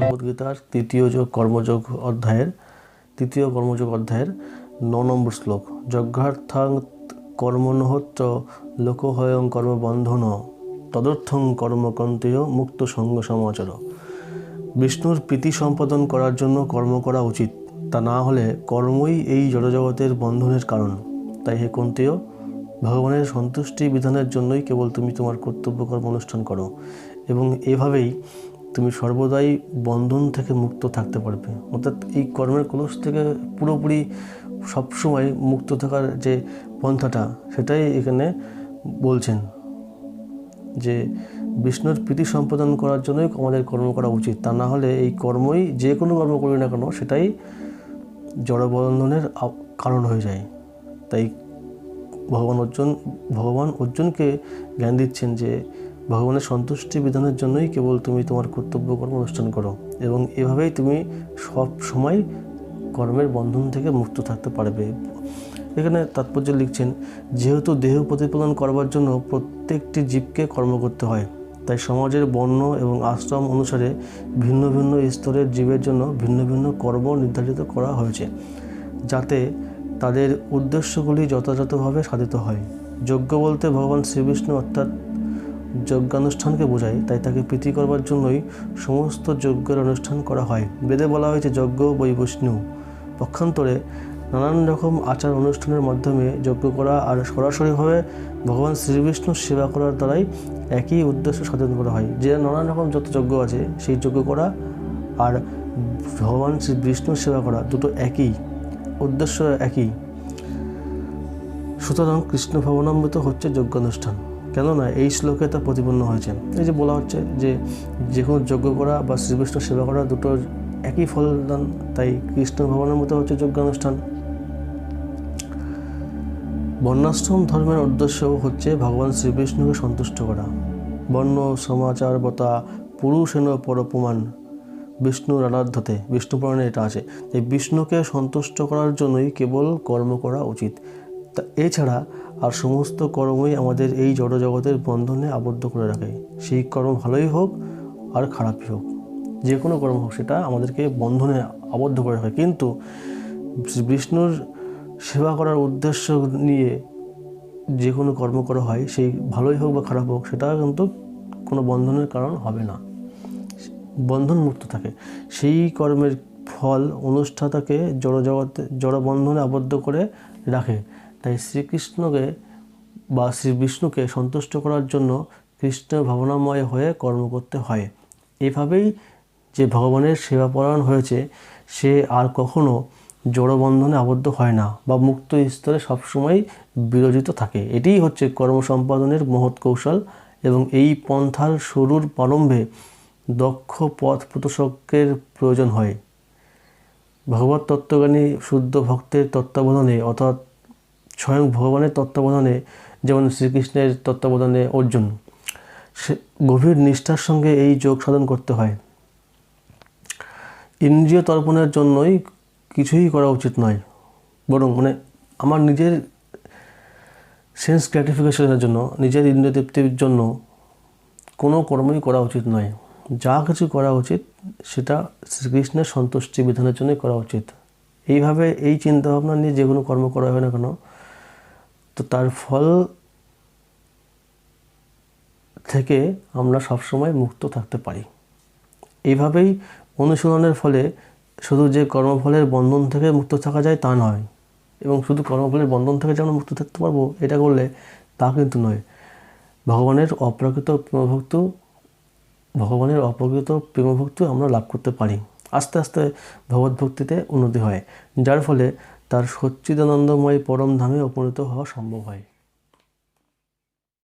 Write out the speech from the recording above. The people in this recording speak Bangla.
ভগবদ্গীতার তৃতীয় যোগ কর্মযোগ অধ্যায়ের, তৃতীয় কর্মযোগ অধ্যায়ের ন নম্বর শ্লোক। যজ্ঞার্থাং কর্মণহত্য লোকহয়ং কর্মবন্ধন তদর্থং কর্মকন্তেয় মুক্ত সঙ্গ সমাচার। বিষ্ণুর প্রীতি সম্পাদন করার জন্য কর্ম করা উচিত। তা না হলে কর্মই এই জড়জগতের বন্ধনের কারণ। তাই হে কন্তেয়, ভগবানের সন্তুষ্টি বিধানের জন্যই কেবল তুমি তোমার কর্তব্য কর্ম অনুষ্ঠান করো এবং এভাবেই তুমি সর্বদাই বন্ধন থেকে মুক্ত থাকতে পারবে। অর্থাৎ এই কর্মের কলস থেকে পুরোপুরি সবসময় মুক্ত থাকার যে পন্থাটা, সেটাই এখানে বলছেন যে বিষ্ণুর প্রীতি সম্পাদন করার জন্যই আমাদের কর্ম করা উচিত। তা না হলে এই কর্মই যে কোনো কর্ম করি না কেন, সেটাই জড়বন্ধনের কারণ হয়ে যায়। তাই ভগবান অর্জুন, ভগবান অর্জুনকে জ্ঞান দিচ্ছেন যে, ভগবানের সন্তুষ্টি বিধানের জন্যই কেবল তুমি তোমার কর্তব্য কর্ম অনুষ্ঠান করো এবং এভাবেই তুমি সব সময় কর্মের বন্ধন থেকে মুক্ত থাকতে পারবে। এখানে তাৎপর্য লিখছেন, যেহেতু দেহ প্রতিপালন করবার জন্য প্রত্যেকটি জীবকে কর্ম করতে হয় তাই সমাজের বর্ণ এবং আশ্রম অনুসারে ভিন্ন ভিন্ন স্তরের জীবের জন্য ভিন্ন ভিন্ন কর্ম নির্ধারিত করা হয়েছে, যাতে তাদের উদ্দেশ্যগুলি যথাযথভাবে সাধিত হয়। যজ্ঞ বলতে ভগবান শ্রীবিষ্ণু অর্থাৎ যজ্ঞানুষ্ঠানকে বোঝায়, তাই তাকে প্রীতি করবার জন্যই সমস্ত যজ্ঞের অনুষ্ঠান করা হয়। বেদে বলা হয়েছে, যজ্ঞ বৈ বৈষ্ণু। পক্ষান্তরে নানান রকম আচার অনুষ্ঠানের মাধ্যমে যজ্ঞ করা আর সরাসরিভাবে ভগবান শ্রীবিষ্ণুর সেবা করার দ্বারাই একই উদ্দেশ্য সাধন করা হয়। যে নানান রকম যত যজ্ঞ আছে, সেই যজ্ঞ করা আর ভগবান শ্রী বিষ্ণুর সেবা করা দুটো একই, উদ্দেশ্য একই। সুতরাং কৃষ্ণ ভবনামৃত হচ্ছে যজ্ঞানুষ্ঠান। কেননা এই শ্লোকে তা প্রতিপন্ন হয়েছে। এই যে বলা হচ্ছে যে যে কোনো যজ্ঞ করা বা শ্রীকৃষ্ণ সেবা করা দুটো একই ফলদান তাই কৃষ্ণ ভবনামৃত হচ্ছে যজ্ঞানুষ্ঠান। বর্ণাশ্রম ধর্মের উদ্দেশ্য হচ্ছে ভগবান শ্রীবিষ্ণুকে সন্তুষ্ট করা। বর্ণ সমাচার বতা পুরুষেন পরপমান। বিষ্ণুর আরাধ্যতে, বিষ্ণু পুরাণে এটা আছে। এই বিষ্ণুকে সন্তুষ্ট করার জন্যই কেবল কর্ম করা উচিত। তা এছাড়া আর সমস্ত কর্মই আমাদের এই জড়জগতের বন্ধনে আবদ্ধ করে রাখে। সেই কর্ম ভালোই হোক আর খারাপই হোক। যে কোনো কর্ম হোক, সেটা আমাদেরকে বন্ধনে আবদ্ধ করে রাখে। কিন্তু বিষ্ণুর সেবা করার উদ্দেশ্য নিয়ে যে কোনো কর্ম করা হয়, সেই ভালোই হোক বা খারাপ হোক, সেটা কিন্তু কোনো বন্ধনের কারণ হবে না। বন্ধন মুক্ত থাকে। সেই কর্মের ফল অনুষ্ঠাতাকে জড়জগতে জড়বন্ধনে আবদ্ধ করে রাখে। তাই শ্রীকৃষ্ণকে বা শ্রী বিষ্ণুকে সন্তুষ্ট করার জন্য কৃষ্ণ ভাবনাময় হয়ে কর্ম করতে হয়। এভাবেই যে ভগবানের সেবাপরায়ণ হয়েছে, সে আর কখনো জড়বন্ধনে আবদ্ধ হয় না বা মুক্ত স্তরে সবসময় বিরোজিত থাকে। এটিই হচ্ছে কর্ম সম্পাদনের মহৎ কৌশল এবং এই পন্থার শুরুর প্রারম্ভে দক্ষ পথ প্রদর্শকের প্রয়োজন হয়। ভগবত তত্ত্বজ্ঞানী শুদ্ধ ভক্তের তত্ত্বাবধানে অর্থাৎ স্বয়ং ভগবানের তত্ত্বাবধানে যেমন শ্রীকৃষ্ণের তত্ত্বাবধানে অর্জুন, সে গভীর নিষ্ঠার সঙ্গে এই যোগ সাধন করতে হয়। ইন্দ্রিয় তর্পণের জন্যই কিছুই করা উচিত নয়। বরং মানে আমার নিজের সেন্স গ্র্যাটিফিকেশনের জন্য, নিজের ইন্দ্রিয় তৃপ্তির জন্য কোনো কর্মই করা উচিত নয়। যা কিছু করা উচিত, সেটা শ্রীকৃষ্ণের সন্তুষ্টি বিধানের জন্যই করা উচিত। এইভাবে এই চিন্তাভাবনা নিয়ে যে কোনো কর্ম করা হয় না কেন, তো তার ফল থেকে আমরা সবসময় মুক্ত থাকতে পারি। এইভাবেই অনুশীলনের ফলে শুধু যে কর্মফলের বন্ধন থেকে মুক্ত থাকা যায় তা নয়। এবং শুধু কর্মফলের বন্ধন থেকে যে আমরা মুক্ত থাকতে পারব, এটা করলে তা কিন্তু নয়। ভগবানের অপ্রাকৃত প্রেমভক্ত, ভগবানের অপ্রকৃত প্রেমভক্তি আমরা লাভ করতে পারি। আস্তে আস্তে ভগবদ্ভক্তিতে উন্নতি হয়, যার ফলে তার সচ্চিদানন্দময় পরম ধামে উপনীত হওয়া সম্ভব হয়।